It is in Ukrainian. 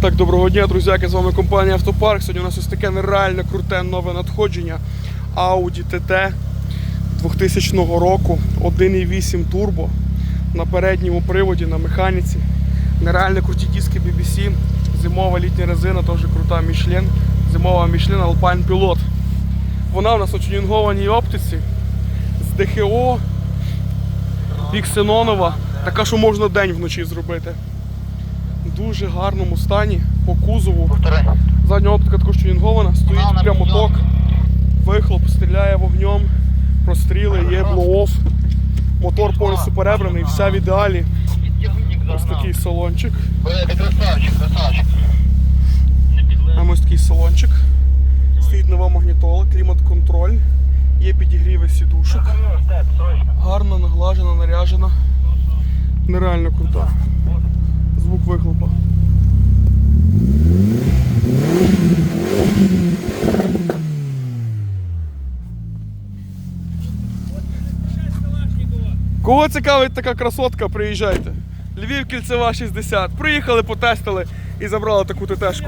Так, доброго дня, друзяки, з вами компанія Автопарк. Сьогодні у нас ось таке нереально круте нове надходження. Audi TT 2000 року, 1.8 турбо на передньому приводі, на механіці. Нереально круті диски BBC, зимова літня резина, теж крута Michelin, зимова Michelin Alpine Pilot. Вона у нас у тюнінгованій оптиці з ДХО, біксенонова, така, що можна день вночі зробити. Дуже гарному стані по кузову. Повтори. Задня оптика також тюнінгована, стоїть Вона прямо ток, вихлоп, стріляє вогнем, простріли, є блоу-офф. Мотор повністю перебраний, вся в ідеалі. Ось такий салончик. Красавчик, красавчик. Там ось такий салончик. Стоїть нова магнітола, клімат-контроль, є підігріви сідушок. Гарно наглажена, наряжена. Нереально крута. Звук вихлопа. Кого цікавить така красотка, приїжджайте. Львів кільцева 60. Приїхали, потестили і забрали таку ТТшку.